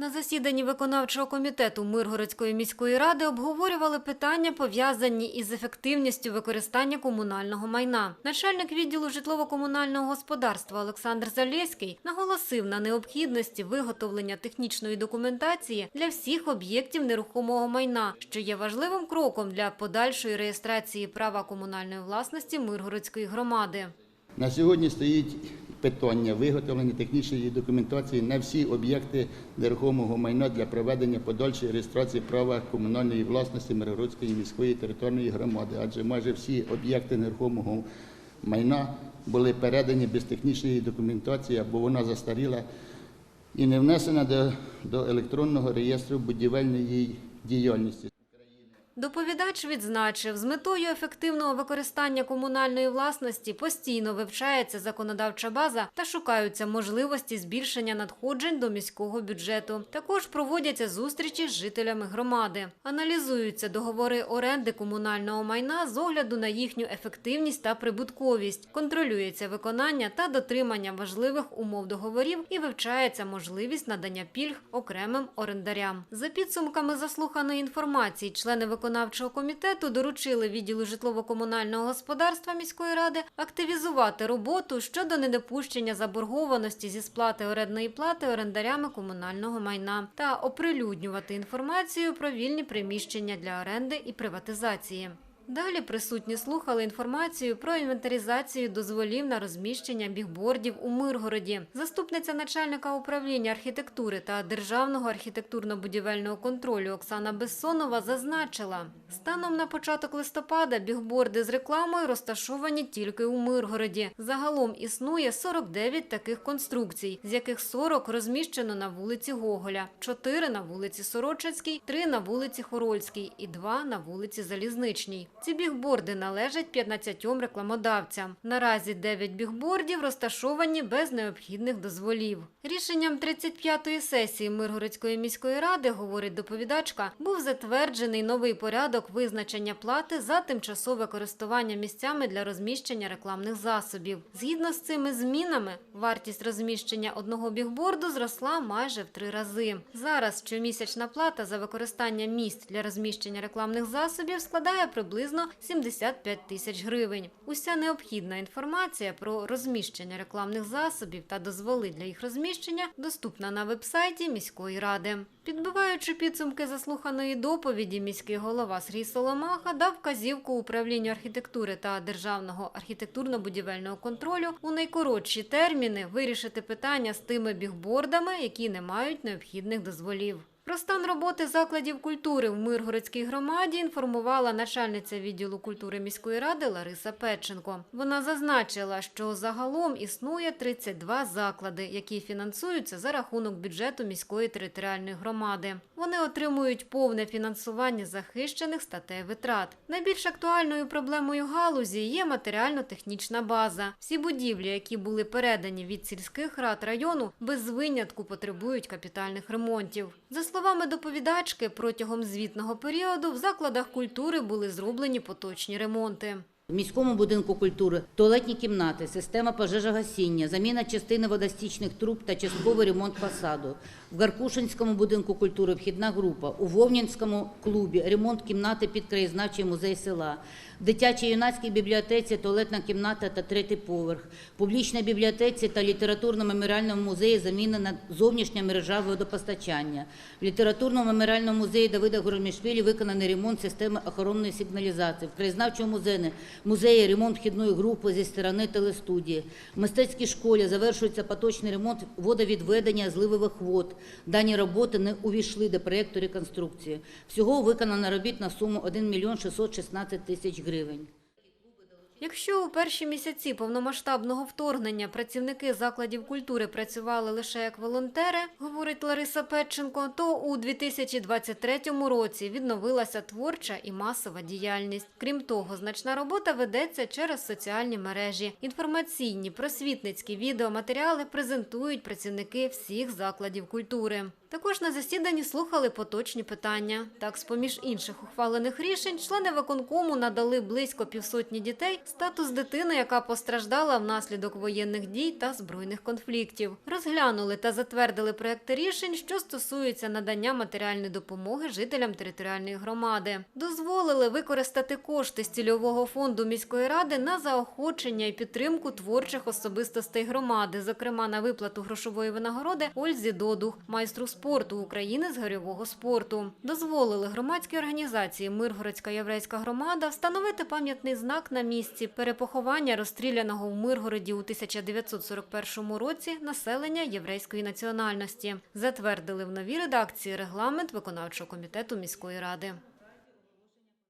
На засіданні виконавчого комітету Миргородської міської ради обговорювали питання, пов'язані із ефективністю використання комунального майна. Начальник відділу житлово-комунального господарства Олександр Залєський наголосив на необхідності виготовлення технічної документації для всіх об'єктів нерухомого майна, що є важливим кроком для подальшої реєстрації права комунальної власності Миргородської громади. На сьогодні стоїть питання виготовлення технічної документації на всі об'єкти нерухомого майна для проведення подальшої реєстрації права комунальної власності Миргородської міської територіальної громади, адже майже всі об'єкти нерухомого майна були передані без технічної документації, або вона застаріла і не внесена до, до електронного реєстру будівельної діяльності. Доповідач відзначив, з метою ефективного використання комунальної власності постійно вивчається законодавча база та шукаються можливості збільшення надходжень до міського бюджету. Також проводяться зустрічі з жителями громади. Аналізуються договори оренди комунального майна з огляду на їхню ефективність та прибутковість. Контролюється виконання та дотримання важливих умов договорів і вивчається можливість надання пільг окремим орендарям. За підсумками заслуханої інформації, члени виконавчого комітету доручили відділу житлово-комунального господарства міської ради активізувати роботу щодо недопущення заборгованості зі сплати орендної плати орендарями комунального майна та оприлюднювати інформацію про вільні приміщення для оренди і приватизації. Далі присутні слухали інформацію про інвентаризацію дозволів на розміщення бігбордів у Миргороді. Заступниця начальника управління архітектури та державного архітектурно-будівельного контролю Оксана Бессонова зазначила, станом на початок листопада бігборди з рекламою розташовані тільки у Миргороді. Загалом існує 49 таких конструкцій, з яких 40 розміщено на вулиці Гоголя, 4 на вулиці Сорочинській, 3 на вулиці Хорольській і 2 на вулиці Залізничній. Ці бігборди належать 15 рекламодавцям. Наразі 9 бігбордів розташовані без необхідних дозволів. Рішенням 35-ї сесії Миргородської міської ради, говорить доповідачка, був затверджений новий порядок визначення плати за тимчасове користування місцями для розміщення рекламних засобів. Згідно з цими змінами, вартість розміщення одного бігборду зросла майже в три рази. Зараз щомісячна плата за використання місць для розміщення рекламних засобів складає приблизно 75 тисяч гривень. Уся необхідна інформація про розміщення рекламних засобів та дозволи для їх розміщення доступна на вебсайті міської ради. Підбиваючи підсумки заслуханої доповіді, міський голова Сергій Соломаха дав вказівку управлінню архітектури та державного архітектурно-будівельного контролю у найкоротші терміни вирішити питання з тими бігбордами, які не мають необхідних дозволів. Про стан роботи закладів культури в Миргородській громаді інформувала начальниця відділу культури міської ради Лариса Петченко. Вона зазначила, що загалом існує 32 заклади, які фінансуються за рахунок бюджету міської територіальної громади. Вони отримують повне фінансування захищених статей витрат. Найбільш актуальною проблемою галузі є матеріально-технічна база. Всі будівлі, які були передані від сільських рад району, без винятку потребують капітальних ремонтів. За словами доповідачки, протягом звітного періоду в закладах культури були зроблені поточні ремонти. В міському будинку культури туалетні кімнати, система пожежогасіння, заміна частини водостічних труб та частковий ремонт фасаду. В Гаркушинському будинку культури вхідна група. У Вовнянському клубі ремонт кімнати під краєзнавчий музей села. В дитячій юнацькій бібліотеці туалетна кімната та третій поверх. В публічній бібліотеці та літературно-меморіальному музеї замінена зовнішня мережа водопостачання. В літературно-меморіальному музеї Давида Гуромішвілі виконаний ремонт системи охоронної сигналізації. В краєзнавчому музеї, музеї ремонт вхідної групи зі сторони телестудії. В мистецькій школі завершується поточний ремонт водовідведення зливових вод. Дані роботи не увійшли до проєкту реконструкції. Всього виконано робіт на суму 1 мільйон 616 тисяч гривень. Якщо у перші місяці повномасштабного вторгнення працівники закладів культури працювали лише як волонтери, говорить Лариса Петченко, то у 2023 році відновилася творча і масова діяльність. Крім того, значна робота ведеться через соціальні мережі. Інформаційні, просвітницькі відеоматеріали презентують працівники всіх закладів культури. Також на засіданні слухали поточні питання. Так, з поміж інших ухвалених рішень, члени виконкому надали близько півсотні дітей статус дитини, яка постраждала внаслідок воєнних дій та збройних конфліктів. Розглянули та затвердили проекти рішень, що стосуються надання матеріальної допомоги жителям територіальної громади. Дозволили використати кошти з цільового фонду міської ради на заохочення і підтримку творчих особистостей громади, зокрема на виплату грошової винагороди Ользі Додух, майстру спорту України з гирьового спорту. Дозволили громадській організації Миргородська єврейська громада встановити пам'ятний знак на місці перепоховання розстріляного в Миргороді у 1941 році населення єврейської національності. Затвердили в новій редакції регламент виконавчого комітету міської ради.